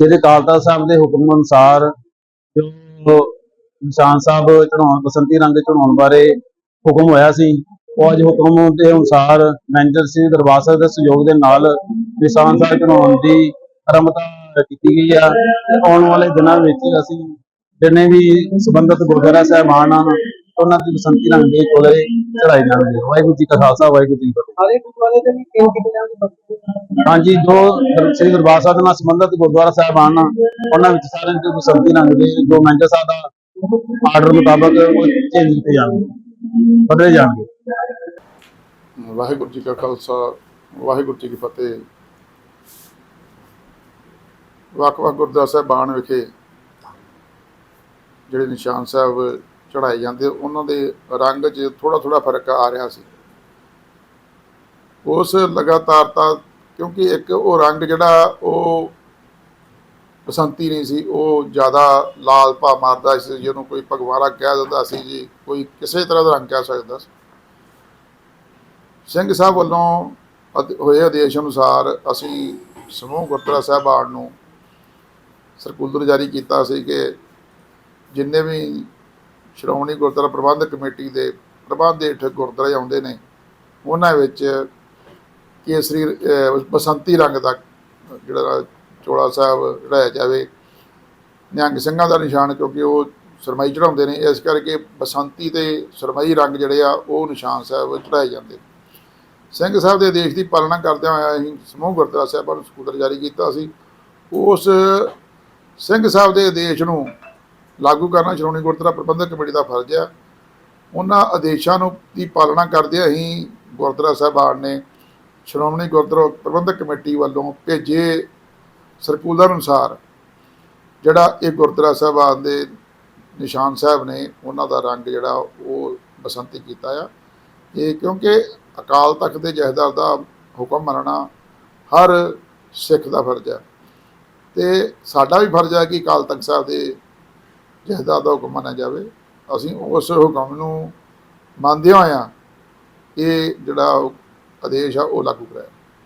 ਸ੍ਰੀ ਅਕਾਲ ਸਾਹਿਬ ਦੇ ਹੁਕਮ ਅਨੁਸਾਰ ਜੋ ਨਿਸ਼ਾਨ ਸਾਹਿਬ ਚੜਾਉਣ ਬਸੰਤੀ ਰੰਗ ਚੜਾਉਣ ਬਾਰੇ ਹੁਕਮ ਹੋਇਆ ਸੀ, ਉਹ ਅੱਜ ਹੁਕਮ ਦੇ ਅਨੁਸਾਰ ਮੈਨੇਜਰ ਸ੍ਰੀ ਦਰਬਾਰ ਸਾਹਿਬ ਦੇ ਸਹਿਯੋਗ ਦੇ ਨਾਲ ਨਿਸ਼ਾਨ ਸਾਹਿਬ ਚੜਾਉਣ ਦੀ ਆਰੰਭਤਾ ਕੀਤੀ ਗਈ ਆ ਤੇ ਆਉਣ ਵਾਲੇ ਦਿਨਾਂ ਵਿੱਚ ਅਸੀਂ ਜਿੰਨੇ ਵੀ ਸੰਬੰਧਿਤ ਗੁਰਦੁਆਰਾ ਸਾਹਿਬਾਨ ਉਹਨਾਂ ਦੀ ਬਸੰਤੀ ਰੰਗ ਦੇ ਕੋਲੇ ਚੜਾਈ ਜਾਣਗੇ ਵਾਹਿਗੁਰੂ ਜੀ ਕਾ ਖਾਲਸਾ ਵਾਹਿਗੁਰੂ ਜੀ ਕੀ ਫਤਿਹ। ਸਾਰੇ ਗੁਰਦੁਆਰੇ ਦੇ ਵੀ ਕਿੰਨੇ ਕਿੰਨੇ ਦੀ ਬਸਤੀ ਹਾਂਜੀ ਜੋ ਸ੍ਰੀ ਦਰਬਾਰ ਸਾਹਿਬ ਨਾਲ ਸੰਬੰਧਿਤ ਗੁਰਦੁਆਰਾ ਸਾਹਿਬਾਨ ਹਨ ਉਹਨਾਂ ਵਿੱਚ ਸਾਰਿਆਂ ਦੇ ਬਸੰਤੀ ਰੰਗ ਦੇ ਜੋ ਮੈਨੇਜਰ ਸਾਹਿਬ ਦਾ ਆਰਡਰ ਮੁਤਾਬਕ ਉਹ ਚੇਂਜ ਕੀਤੇ ਜਾਣਗੇ ਬਦਲੇ ਜਾਣਗੇ। ਵਾਹਿਗੁਰੂ ਜੀ ਕਾ ਖਾਲਸਾ ਵਾਹਿਗੁਰੂ ਜੀ ਕੀ ਫਤਿਹ। ਵੱਖ-ਵੱਖ ਗੁਰਦੁਆਰਾ ਸਾਹਿਬਾਨ ਵਿਖੇ ਜਿਹੜੇ ਨਿਸ਼ਾਨ ਸਾਹਿਬ ਚੜਾਏ ਜਾਂਦੇ, ਉਹਨਾਂ ਦੇ ਰੰਗ 'ਚ ਥੋੜਾ ਥੋੜਾ ਫ਼ਰਕ ਆ ਰਿਹਾ ਸੀ। ਉਸ ਲਗਾਤਾਰਤਾ ਕਿਉਂਕਿ ਇੱਕ ਉਹ ਰੰਗ ਜਿਹੜਾ ਉਹ ਬਸੰਤੀ ਨਹੀਂ ਸੀ, ਉਹ ਜ਼ਿਆਦਾ ਲਾਲ ਭਾ ਮਾਰਦਾ ਸੀ, ਜਿਹਨੂੰ ਕੋਈ ਭਗਵਾਰਾ ਕਹਿ ਦਿੰਦਾ ਸੀ ਜੀ, ਕੋਈ ਕਿਸੇ ਤਰ੍ਹਾਂ ਦਾ ਰੰਗ ਕਹਿ ਸਕਦਾ ਸੀ। ਸਿੰਘ ਸਾਹਿਬ ਵੱਲੋਂ ਅਦ- ਹੋਏ ਆਦੇਸ਼ ਅਨੁਸਾਰ ਅਸੀਂ ਸਮੂਹ ਗੁਰਦੁਆਰਾ ਸਾਹਿਬਾਨ ਨੂੰ ਸਰਕੂਲਰ ਜਾਰੀ ਕੀਤਾ ਸੀ ਕਿ ਜਿੰਨੇ ਵੀ ਸ਼੍ਰੋਮਣੀ ਗੁਰਦੁਆਰਾ ਪ੍ਰਬੰਧਕ ਕਮੇਟੀ ਦੇ ਪ੍ਰਬੰਧ ਹੇਠ ਗੁਰਦੁਆਰੇ ਆਉਂਦੇ ਨੇ। ਉਹਨਾਂ ਵਿੱਚ ਕੇਸਰੀ ਬਸੰਤੀ ਰੰਗ ਦਾ ਜਿਹੜਾ ਚੋਲਾ ਸਾਹਿਬ ਚੜਾਇਆ ਜਾਵੇ। ਨਿਹੰਗ ਸਿੰਘਾਂ ਦਾ ਨਿਸ਼ਾਨ ਕਿਉਂਕਿ ਉਹ ਸਰਮਾਈ ਚੜਾਉਂਦੇ ਨੇ, ਇਸ ਕਰਕੇ ਬਸੰਤੀ ਤੇ ਸਰਮਾਈ ਰੰਗ ਜਿਹੜੇ ਆ, ਉਹ ਨਿਸ਼ਾਨ ਸਾਹਿਬ ਚੜਾਏ ਜਾਂਦੇ ਨੇ। ਸਿੰਘ ਸਾਹਿਬ ਦੇ ਆਦੇਸ਼ ਦੀ ਪਾਲਣਾ ਕਰਦਿਆਂ ਹੋਇਆ ਅਸੀਂ ਸਮੂਹ ਗੁਰਦੁਆਰਾ ਸਾਹਿਬਾਂ ਨੂੰ ਸਕੂਟਰ ਜਾਰੀ ਕੀਤਾ ਸੀ। ਉਸ ਸਿੰਘ ਸਾਹਿਬ ਦੇ ਆਦੇਸ਼ ਨੂੰ ਲਾਗੂ ਕਰਨਾ ਸ਼੍ਰੋਮਣੀ ਗੁਰਦੁਆਰਾ ਪ੍ਰਬੰਧਕ ਕਮੇਟੀ ਦਾ ਫਰਜ਼ ਹੈ ਉਹਨਾਂ ਆਦੇਸ਼ਾਂ ਨੂੰ ਦੀ ਪਾਲਣਾ ਕਰਦੇ ਅਸੀਂ ਗੁਰਦੁਆਰਾ ਸਾਹਿਬਾਨ ਨੇ ਸ਼੍ਰੋਮਣੀ ਗੁਰਦੁਆਰਾ ਪ੍ਰਬੰਧਕ ਕਮੇਟੀ ਵੱਲੋਂ ਭੇਜੇ ਸਰਕੂਲਰ ਅਨੁਸਾਰ ਜਿਹੜਾ ਇਹ ਗੁਰਦੁਆਰਾ ਸਾਹਿਬਾਨ ਦੇ ਨਿਸ਼ਾਨ ਸਾਹਿਬ ਨੇ, ਉਹਨਾਂ ਦਾ ਰੰਗ ਜਿਹੜਾ ਉਹ ਬਸੰਤੀ ਕੀਤਾ ਆ। ਇਹ ਕਿਉਂਕਿ ਅਕਾਲ ਤਖਤ ਦੇ ਜਹੇਦਾਰ ਦਾ ਹੁਕਮ ਮੰਨਣਾ ਹਰ ਸਿੱਖ ਦਾ ਫਰਜ਼ ਹੈ ਤੇ ਸਾਡਾ ਵੀ ਫਰਜ਼ ਹੈ ਕਿ ਅਕਾਲ ਤਖਤ ਸਾਹਿਬ ਦੇ ਜਹੇਦਾਰ ਦਾ ਹੁਕਮ ਮੰਨਿਆ ਜਾਵੇ, ਅਸੀਂ ਉਸ ਹੁਕਮ ਨੂੰ ਮੰਨਦੇ ਹੋਇਆ ਇਹ ਜਿਹੜਾ ਆਦੇਸ਼ ਆ, ਉਹ ਲਾਗੂ ਕਰਾਇਆ।